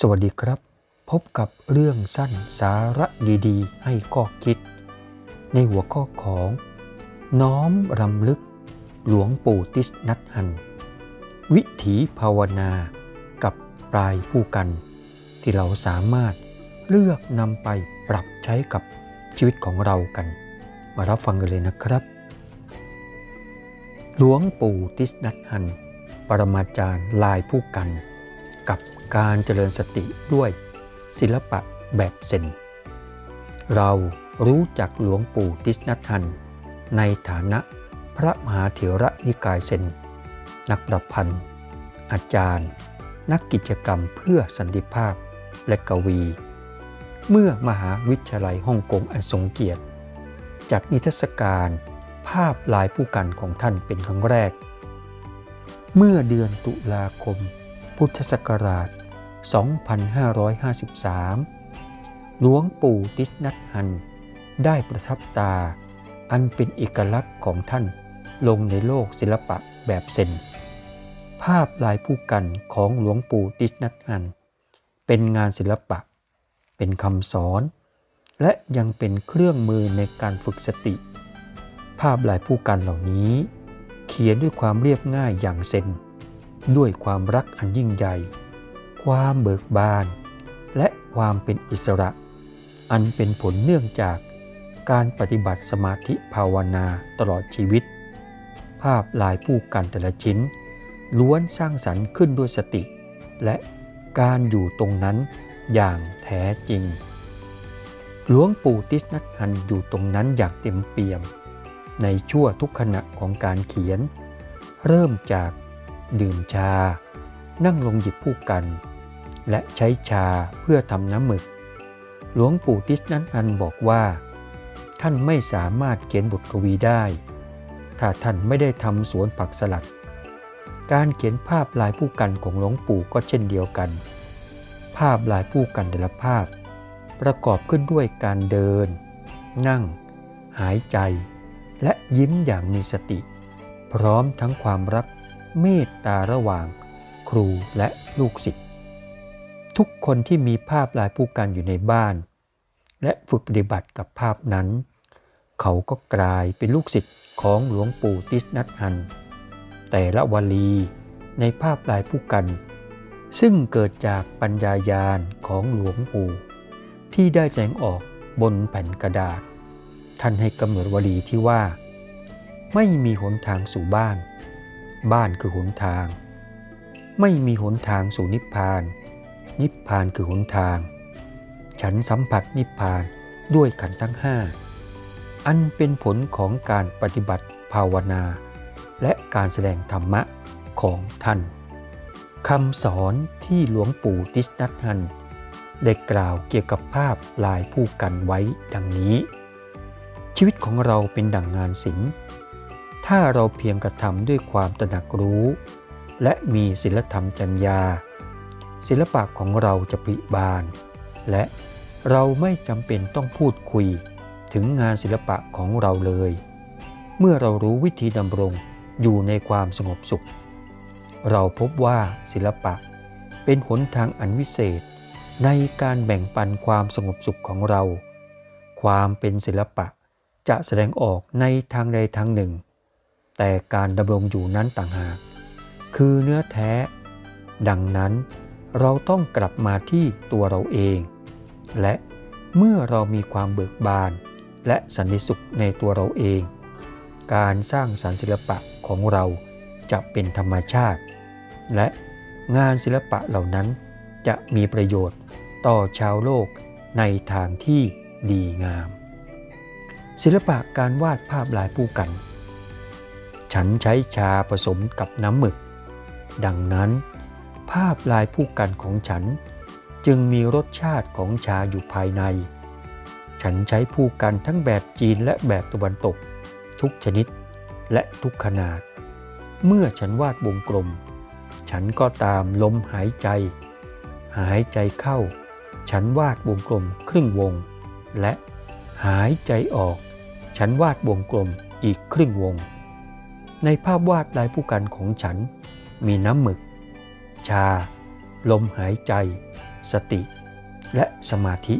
สวัสดีครับ พบกับเรื่องสั้นสาระดีๆ ให้ข้อคิด ในหัวข้อของ น้อมรำลึก หลวงปู่ติสนัทหัน วิถีภาวนากับปลายผู้กัน ที่เราสามารถเลือกนำไปปรับใช้กับชีวิตของเรากัน มารับฟังกันเลยนะครับ หลวงปู่ติสนัทหัน ปรมาจารย์ลายผู้กันกับ การเจริญสติด้วยศิลปะแบบเซนเรารู้จักหลวงปู่ติสนัทหัน ในฐานะพระมหาเถระนิกายเซน นักประพันธ์ อาจารย์ นักกิจกรรมเพื่อสันติภาพและกวี เมื่อมหาวิทยาลัยฮ่องกงอันทรงเกียรติ จัดนิทรรศการภาพลายผู้กันของท่านเป็นครั้งแรก เมื่อเดือนตุลาคม พุทธศักราช 2553 หลวงปู่ติสนัทฮัน ได้ประทับตา อันเป็นเอกลักษณ์ของท่านลงในโลกศิลปะแบบเซนภาพลายผู้กันของหลวงปู่ติสนัทฮัน เป็นงานศิลปะ เป็นคำสอน และยังเป็นเครื่องมือในการฝึกสติ ภาพลายผู้กันเหล่านี้ เขียนด้วยความเรียบง่ายอย่างเซน ด้วยความรักอันยิ่งใหญ่ ความเบิกบาน และความเป็นอิสระ อันเป็นผลเนื่องจากการปฏิบัติสมาธิภาวนาตลอดชีวิต ภาพลายผู้กันแต่ละชิ้น ล้วนสร้างสรรค์ขึ้นด้วยสติ และการอยู่ตรงนั้นอย่างแท้จริง หลวงปู่ติสนัทฮันอยู่ตรงนั้นอย่างเต็มเปี่ยม ในชั่วทุกขณะของการเขียน เริ่มจาก ดื่มชา นั่งลงหยิบผู้กัน และใช้ชาเพื่อทำน้ำหมึก หลวงปู่ติสนัทฮันบอกว่า ท่านไม่สามารถเขียนบทกวีได้ ถ้าท่านไม่ได้ทำสวนผักสลัด การเขียนภาพลายผู้กันของหลวงปู่ก็เช่นเดียวกัน ภาพลายผู้กันแต่ละภาพ ประกอบขึ้นด้วยการเดิน นั่ง หายใจ และยิ้มอย่างมีสติ พร้อมทั้งความรัก เมตตาระหว่างครูและลูกศิษย์ทุกคนที่มีภาพลายผู้กันอยู่ในบ้าน และฝึกปฏิบัติกับภาพนั้น เขาก็กลายเป็นลูกศิษย์ของหลวงปู่ติสนัทฮัน แต่ละวลีในภาพลายผู้กัน ซึ่งเกิดจากปัญญายาณของหลวงปู่ที่ได้แสดงออกบนแผ่นกระดาษ ท่านให้กำหนดวลีที่ว่า ไม่มีหนทางสู่บ้าน บ้านคือหนทาง ไม่มีหนทางสู่นิพพาน นิพพานคือหนทาง ฉันสัมผัสนิพพานด้วยขันทั้งห้าอันเป็นผลของการปฏิบัติภาวนา และการแสดงธรรมะของท่านคำสอนที่หลวงปู่ติสนัทฮันได้กล่าวเกี่ยวกับภาพลายผู้กันไว้ดังนี้ ชีวิตของเราเป็นดั่งงานศิลป์ ถ้าเราเพียงกระทำด้วยความตระหนักรู้ และมีศิลธรรมจัญญา ศิลปะของเราจะผลิบาน และเราไม่จำเป็นต้องพูดคุยถึงงานศิลปะของเราเลย เมื่อเรารู้วิธีดำรงอยู่ในความสงบสุข เราพบว่าศิลปะเป็นหนทางอันวิเศษ ในการแบ่งปันความสงบสุขของเรา ความเป็นศิลปะจะแสดงออกในทางใดทางหนึ่ง แต่การดำรงอยู่นั้นต่างหาก คือเนื้อแท้ ดังนั้นเราต้องกลับมาที่ตัวเราเอง และเมื่อเรามีความเบิกบาน และสันติสุขในตัวเราเอง การสร้างสรรค์ศิลปะของเราจะเป็นธรรมชาติ และงานศิลปะเหล่านั้นจะมีประโยชน์ต่อชาวโลกในทางที่ดีงาม ศิลปะการวาดภาพลายผู้กัน ฉันใช้ชาผสมกับน้ำหมึก ดังนั้น ภาพลายผู้กันของฉันจึงมีรสชาติของชาอยู่ภายใน ฉันใช้ผู้กันทั้งแบบจีนและแบบตะวันตก ทุกชนิดและทุกขนาด เมื่อฉันวาดวงกลม ฉันก็ตามลมหายใจ หายใจเข้า ฉันวาดวงกลมครึ่งวง และหายใจออก ฉันวาดวงกลมอีกครึ่งวง ในภาพวาดลายผู้กันของฉัน มีน้ำหมึก ชา ลมหายใจ สติ และสมาธิ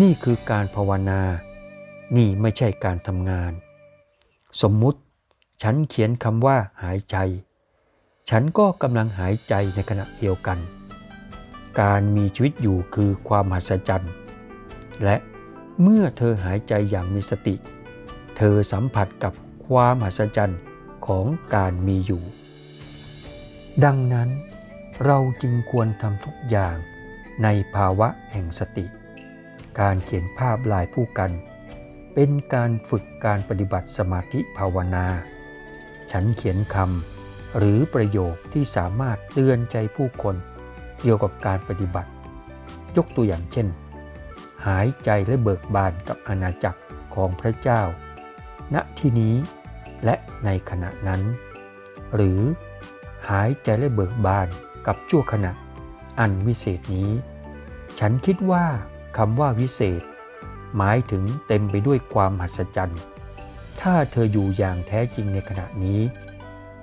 นี่คือการภาวนา นี่ไม่ใช่การทำงาน สมมุติ ฉันเขียนคำว่าหายใจ ฉันก็กำลังหายใจในขณะเดียวกัน การมีชีวิตอยู่คือความมหัศจรรย์ และเมื่อเธอหายใจอย่างมีสติ เธอสัมผัสกับ ความมหัศจรรย์ของการมีอยู่ ดังนั้นเราจึงควรทำทุกอย่างในภาวะแห่งสติ การเขียนภาพลายผู้กัน เป็นการฝึกการปฏิบัติสมาธิภาวนา ฉันเขียนคำหรือประโยคที่สามารถเตือนใจผู้คนเกี่ยวกับการปฏิบัติ ยกตัวอย่างเช่น หายใจและเบิกบานกับอาณาจักรของพระเจ้า ณที่นี้และในขณะนั้น หรือหายใจและเบิกบานกับชั่วขณะอันวิเศษนี้ ฉันคิดว่าคำว่าวิเศษ หมายถึงเต็มไปด้วยความมหัศจรรย์ ถ้าเธออยู่อย่างแท้จริงในขณะนี้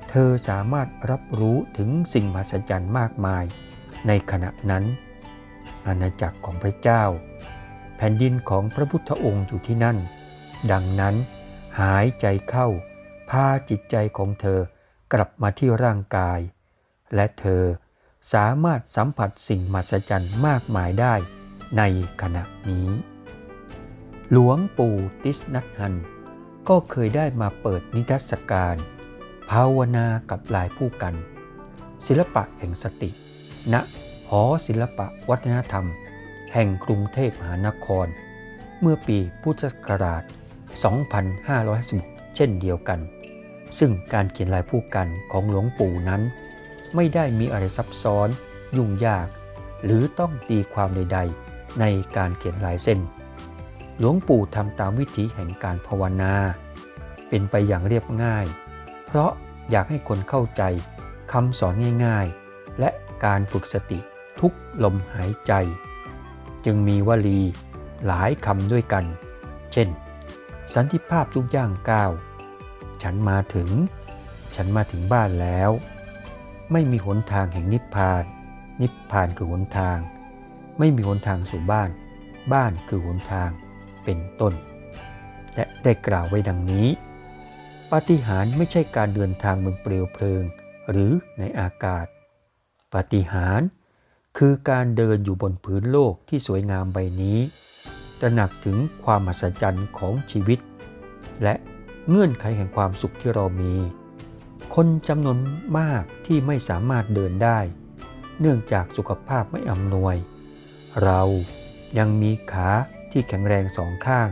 เธอสามารถรับรู้ถึงสิ่งมหัศจรรย์มากมาย ในขณะนั้น อาณาจักรของพระเจ้า แผ่นดินของพระพุทธองค์อยู่ที่นั่น ดังนั้น หายใจเข้า พาจิตใจของเธอกลับมาที่ร่างกาย และเธอสามารถสัมผัสสิ่งมหัศจรรย์มากมายได้ในขณะนี้ หลวงปู่ติสนัทฮัน ก็เคยได้มาเปิดนิทรรศการ ภาวนากับหลายผู้กัน ศิลปะแห่งสติ ณหอศิลปะวัฒนธรรม แห่งกรุงเทพมหานคร เมื่อปีพุทธศักราช 2516 เช่นเดียวกัน ซึ่งการเขียนลายผู้กันของหลวงปู่นั้น ไม่ได้มีอะไรซับซ้อน ยุ่งยาก หรือต้องตีความใด ๆ ในการเขียนลายเส้น หลวงปู่ทำตามวิธีแห่งการภาวนา เป็นไปอย่างเรียบง่าย เพราะอยากให้คนเข้าใจคำสอนง่าย ๆ และการฝึกสติทุกลมหายใจ จึงมีวลีหลายคำด้วยกัน เช่น สันติภาพทุกย่างก้าว ฉันมาถึง ฉันมาถึงบ้านแล้ว ไม่มีหนทางแห่งนิพพาน นิพพานคือหนทาง ไม่มีหนทางสู่บ้าน บ้านคือหนทางเป็นต้น และได้กล่าวไว้ดังนี้ ปาฏิหาริย์ไม่ใช่การเดินทางบนเปลวเพลิง หรือในอากาศ ปาฏิหาริย์คือการเดินอยู่บนพื้นโลกที่สวยงามใบนี้ ตระหนักถึงความมหัศจรรย์ของชีวิต และเงื่อนไขแห่งความสุขที่เรามี คนจำนวนมากที่ไม่สามารถเดินได้ เนื่องจากสุขภาพไม่อำนวย เรายังมีขาที่แข็งแรงสองข้าง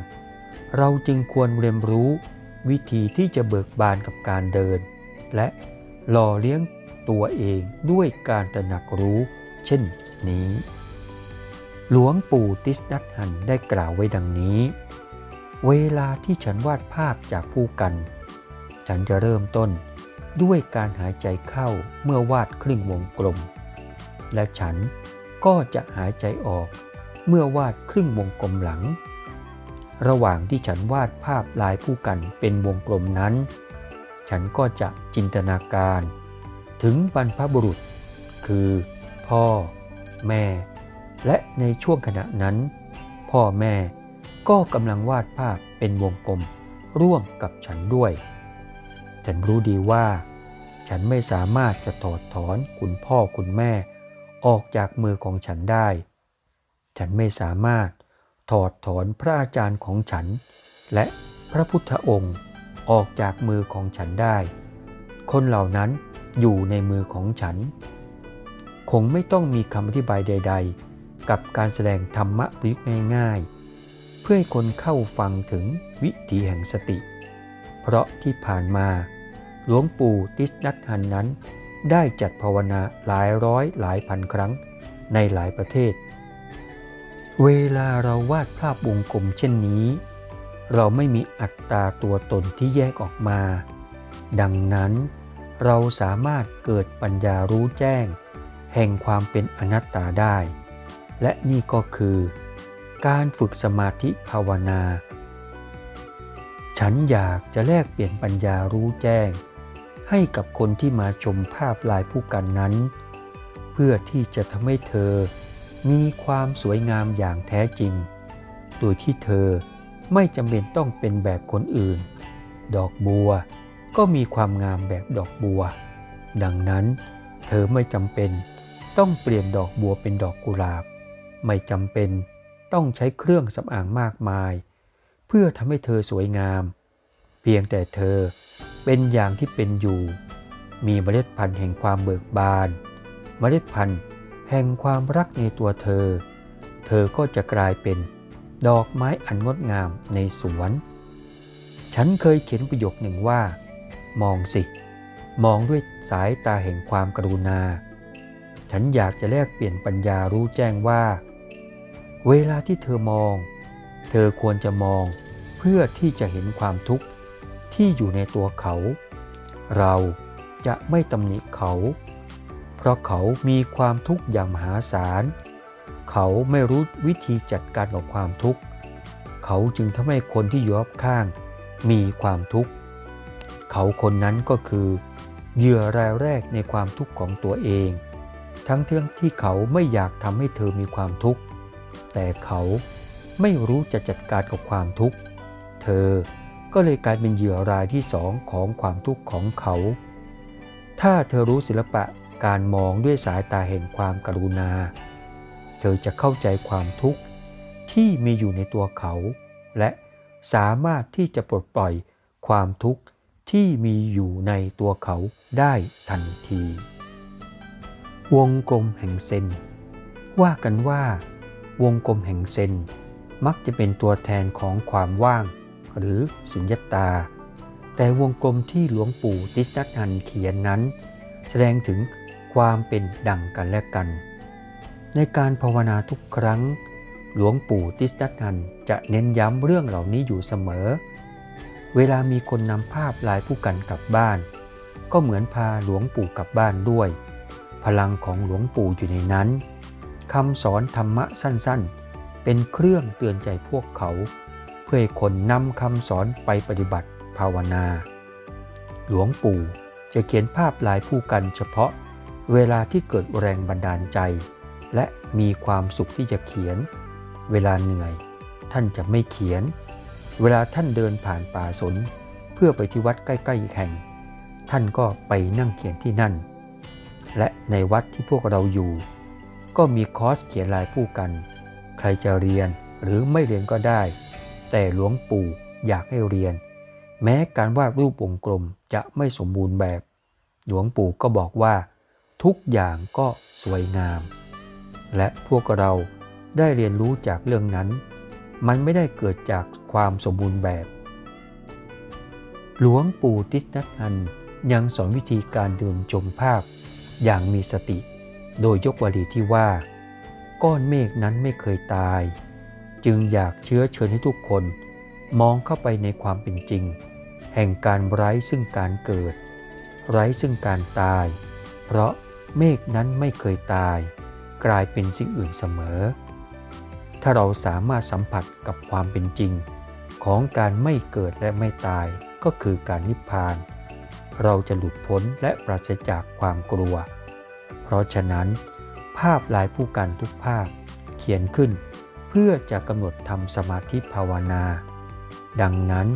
เราจึงควรเรียนรู้วิธีที่จะเบิกบานกับการเดิน และหล่อเลี้ยงตัวเองด้วยการตระหนักรู้ เช่นนี้ หลวงปู่ติสนัทหันได้กล่าวไว้ดังนี้ เวลาที่ฉันวาดภาพจากผู้กัน ฉันจะเริ่มต้นด้วยการหายใจเข้าเมื่อวาดครึ่งวงกลม และฉันก็จะหายใจออกเมื่อวาดครึ่งวงกลมหลัง ระหว่างที่ฉันวาดภาพลายผู้กันเป็นวงกลมนั้น ฉันก็จะจินตนาการ ถึงบรรพบุรุษ คือ พ่อ แม่ และในช่วงขณะนั้น พ่อแม่ก็กำลังวาดภาพเป็นวงกลมร่วมกับฉันด้วย ฉันรู้ดีว่า ฉันไม่สามารถจะถอดถอนคุณพ่อคุณแม่ ออกจากมือของฉันได้ ฉันไม่สามารถถอดถอนพระอาจารย์ของฉัน และพระพุทธองค์ออกจากมือของฉันได้ คนเหล่านั้นอยู่ในมือของฉัน คงไม่ต้องมีคำอธิบายใด ๆ กับการแสดงธรรมะประยุกต์ง่ายๆ เพื่อให้คนเข้าฟังถึงวิถีแห่งสติ เพราะที่ผ่านมา หลวงปู่ติสนัทฮันนั้น ได้จัดภาวนาหลายร้อยหลายพันครั้งในหลายประเทศ เวลาเราวาดภาพวงกลมเช่นนี้ เราไม่มีอัตตาตัวตนที่แยกออกมา ดังนั้นเราสามารถเกิดปัญญารู้แจ้ง แห่งความเป็นอนัตตาได้ และนี่ก็คือ การฝึกสมาธิภาวนา ฉันอยากจะแลกเปลี่ยนปัญญารู้แจ้ง ให้กับคนที่มาชมภาพลายผู้กันนั้น เพื่อที่จะทำให้เธอมีความสวยงามอย่างแท้จริง โดยที่เธอไม่จำเป็นต้องเป็นแบบคนอื่น ดอกบัวก็มีความงามแบบดอกบัว ดังนั้น เธอไม่จำเป็นต้องเปลี่ยนดอกบัวเป็นดอกกุหลาบ ไม่จำเป็นต้องใช้เครื่องสำอางมากมาย เพื่อทำให้เธอสวยงาม เพียงแต่เธอเป็นอย่างที่เป็นอยู่ มีเมล็ดพันธุ์แห่งความเบิกบาน เมล็ดพันธุ์แห่งความรักในตัวเธอ เธอก็จะกลายเป็นดอกไม้อันงดงามในสวน ฉันเคยเขียนประโยคหนึ่งว่า มองสิ มองด้วยสายตาแห่งความกรุณา ฉันอยากจะแลกเปลี่ยนปัญญารู้แจ้งว่า เวลาที่เธอมอง เธอควรจะมองเพื่อที่จะเห็นความทุกข์ที่อยู่ในตัวเขา เราจะไม่ตำหนิเขา เพราะเขามีความทุกข์อย่างมหาศาล เขาไม่รู้วิธีจัดการกับความทุกข์ เขาจึงทำให้คนที่อยู่รอบข้างมีความทุกข์ เขาคนนั้นก็คือเหยื่อรายแรกในความทุกข์ของตัวเอง ทั้งเทื่องที่เขาไม่อยากทำให้เธอมีความทุกข์ แต่เขาไม่รู้จะจัดการกับความทุกข์ เธอก็เลยกลายเป็นเหยื่อรายที่สองของความทุกข์ของเขา ถ้าเธอรู้ศิลปะการมองด้วยสายตาแห่งความกรุณา เธอจะเข้าใจความทุกข์ที่มีอยู่ในตัวเขา และสามารถที่จะปลดปล่อยความทุกข์ที่มีอยู่ในตัวเขาได้ทันที วงกลมแห่งเซนว่ากันว่า วงกลมแห่งเซน มักจะเป็นตัวแทนของความว่าง หรือสุญญตา แต่วงกลมที่หลวงปู่ติสนัทันเขียนนั้น แสดงถึงความเป็นดั่งกันและกัน ในการภาวนาทุกครั้ง หลวงปู่ติสนัทันจะเน้นย้ำเรื่องเหล่านี้อยู่เสมอ เวลามีคนนำภาพลายผู้กันกลับบ้าน ก็เหมือนพาหลวงปู่กลับบ้านด้วย พลังของหลวงปู่อยู่ในนั้นำสอนธรรมะสั้นๆ เป็นเครื่องเตือนใจพวกเขา เพื่อให้คนนำคำสอนไปปฏิบัติภาวนา หลวงปู่จะเขียนภาพลายผู้กันเฉพาะเวลาที่เกิดแรงบันดาลใจ และมีความสุขที่จะเขียน เวลาเหนื่อย ท่านจะไม่เขียน เวลาท่านเดินผ่านป่าสน เพื่อไปที่วัดใกล้ๆแห่ง ท่านก็ไปนั่งเขียนที่นั่น และในวัดที่พวกเราอยู่ ก็มีคอร์สเขียนลายผู้กัน ใครจะเรียนหรือไม่เรียนก็ได้ แต่หลวงปู่อยากให้เรียน แม้การวาดรูปวงกลมจะไม่สมบูรณ์แบบ หลวงปู่ก็บอกว่า ทุกอย่างก็สวยงาม และพวกเราได้เรียนรู้จากเรื่องนั้น มันไม่ได้เกิดจากความสมบูรณ์แบบ หลวงปู่ติสนัทันยังสอนวิธีการเดินจมภาพอย่างมีสติ โดยยกวลีที่ว่า ก้อนเมฆนั้นไม่เคยตาย จึงอยากเชื้อเชิญให้ทุกคนมองเข้าไปในความเป็นจริง แห่งการไร้ซึ่งการเกิด ไร้ซึ่งการตาย เพราะเมฆนั้นไม่เคยตาย กลายเป็นสิ่งอื่นเสมอ ถ้าเราสามารถสัมผัสกับความเป็นจริง ของการไม่เกิดและไม่ตายก็คือการนิพพาน เราจะหลุดพ้นและปราศจากความกลัว เพราะฉะนั้น ภาพลายผู้กันทุกภาพเขียนขึ้น เพื่อจะกำหนดทำสมาธิภาวนา ดังนั้น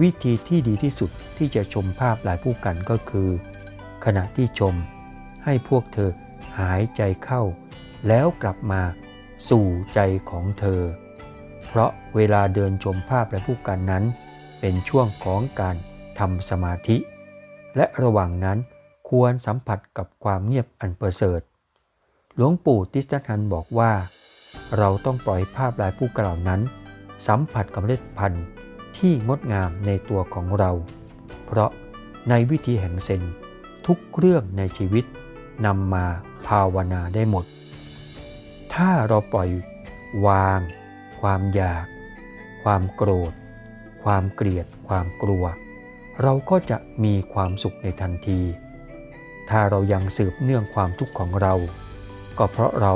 วิธีที่ดีที่สุดที่จะชมภาพลายผู้กันก็คือ ขณะที่ชม ให้พวกเธอหายใจเข้า แล้วกลับมาสู่ใจของเธอ เพราะเวลาเดินชมภาพลายผู้กันนั้น เป็นช่วงของการทำสมาธิ และระหว่างนั้น ควรสัมผัสกับความเงียบอันประเสริฐ หลวงปู่ติสตันบอกว่า เราต้องปล่อยภาพลายผู้กล่าวนั้น สัมผัสกับเมล็ดพันธุ์ที่งดงามในตัวของเรา เพราะในวิธีแห่งเซนทุกเรื่องในชีวิตนำมาภาวนาได้หมด ถ้าเราปล่อยวาง ความอยาก ความโกรธ ความเกลียด ความกลัว เราก็จะมีความสุขในทันที ถ้าเรายังสืบเนื่องความทุกข์ของเรา ก็เพราะเรา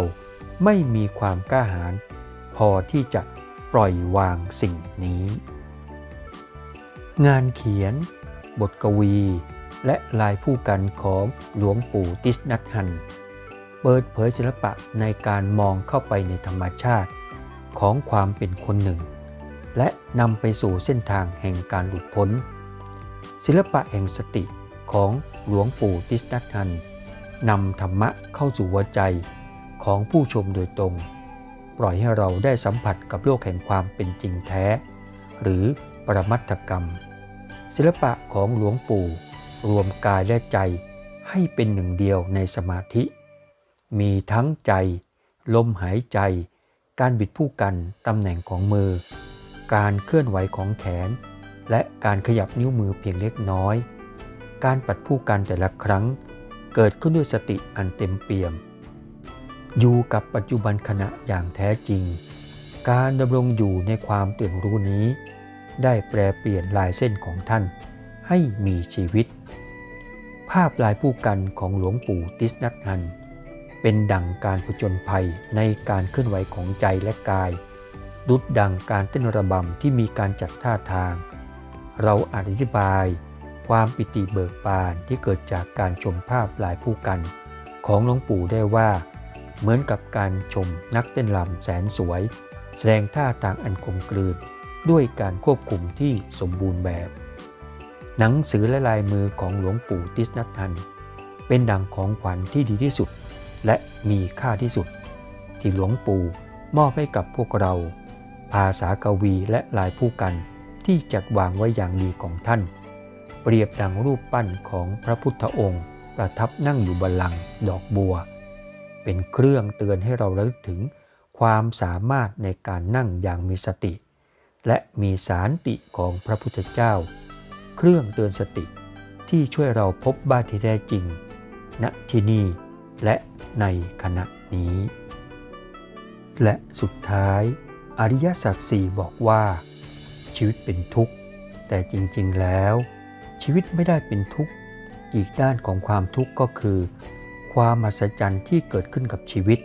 ไม่มีความกล้าหาญพอที่จะปล่อยวางสิ่งนี้ งานเขียน บทกวี และลายผู้กันของหลวงปู่ติสนัทหัน เปิดเผยศิลปะในการมองเข้าไปในธรรมชาติของความเป็นคนหนึ่ง และนำไปสู่เส้นทางแห่งการหลุดพ้น ศิลปะแห่งสติ ของหลวงปู่ติสนัทฮันนำธรรมะเข้าสู่หัวใจของผู้ชมโดยตรง ปล่อยให้เราได้สัมผัสกับโลกแห่งความเป็นจริงแท้ หรือปรมัตถกรรม ศิลปะของหลวงปู่ รวมกายและใจให้เป็นหนึ่งเดียวในสมาธิ มีทั้งใจ ลมหายใจ การบิดผู้กันตำแหน่งของมือ การเคลื่อนไหวของแขน และการขยับนิ้วมือเพียงเล็กน้อย การปัดผู้กันแต่ละครั้ง เกิดขึ้นด้วยสติอันเต็มเปี่ยม อยู่กับปัจจุบันขณะอย่างแท้จริง การดำรงอยู่ในความตื่นรู้นี้ ได้แปลเปลี่ยนลายเส้นของท่านให้มีชีวิต ภาพลายผู้กันของหลวงปู่ติสนัทฮัน เป็นดังการผจญภัยในการเคลื่อนไหวของใจและกาย ดุดดังการเต้นระบำที่มีการจัดท่าทาง เราอธิบาย ความปิติเบิกบานที่เกิดจากการชมภาพลายผู้กัน ของหลวงปู่ได้ว่า เหมือนกับการชมนักเต้นรำแสนสวย แสดงท่าทางอันกลมกลืนด้วยการควบคุมที่สมบูรณ์แบบ หนังสือและลายมือของหลวงปู่ติสนัททัน เป็นดังของขวัญที่ดีที่สุด และมีค่าที่สุด ที่หลวงปู่มอบให้กับพวกเรา ภาษากวีและลายผู้กันที่จัดวางไว้อย่างดีของท่าน เปรียบดังรูปปั้นของพระพุทธองค์ ประทับนั่งอยู่บนลังดอกบัว เป็นเครื่องเตือนให้เราระลึกถึงความสามารถในการนั่งอย่างมีสติ และมีสารติของพระพุทธเจ้า เครื่องเตือนสติที่ช่วยเราพบบ้านที่แท้จริง ณที่นี่และในขณะนี้ และสุดท้าย อริยสัจสี่บอกว่า ชีวิตเป็นทุกข์ แต่จริง ๆ แล้ว ชีวิตไม่ได้เป็นทุกข์ อีกด้านของความทุกข์ก็คือ ความมหัศจรรย์ที่เกิดขึ้นกับชีวิต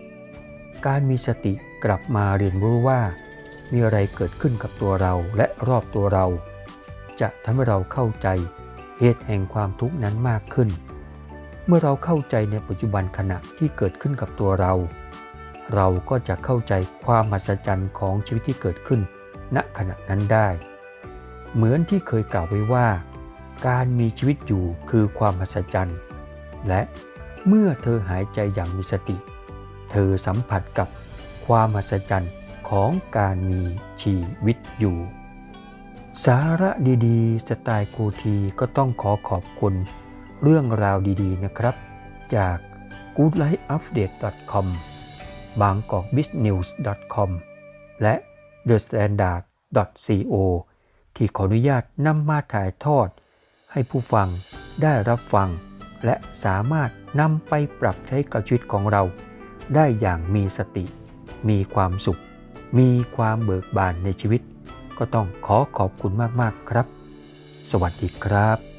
การมีสติกลับมาเรียนรู้ว่า มีอะไรเกิดขึ้นกับตัวเราและรอบตัวเรา จะทำให้เราเข้าใจเหตุแห่งความทุกข์นั้นมากขึ้น เมื่อเราเข้าใจในปัจจุบันขณะที่เกิดขึ้นกับตัวเรา เราก็จะเข้าใจความมหัศจรรย์ของชีวิตที่เกิดขึ้น ณขณะนั้นได้ เหมือนที่เคยกล่าวไว้ว่า การมีชีวิตอยู่คือความมหัศจรรย์ และเมื่อเธอหายใจอย่างมีสติ เธอสัมผัสกับความมหัศจรรย์ของการมีชีวิตอยู่ สาระดีๆ สไตล์ครูทีก็ต้องขอขอบคุณเรื่องราวดีๆนะครับ จาก goodlifeupdate.com b a n g k o k b i z n e w s c o m และ the standard co ที่ขออนุญาตนำมาถ่ายทอด ให้ผู้ฟังได้รับฟัง และสามารถนำไปปรับใช้กับชีวิตของเรา ได้อย่างมีสติ มีความสุข มีความเบิกบานในชีวิต ก็ต้องขอขอบคุณมาก ๆ ครับ สวัสดีครับ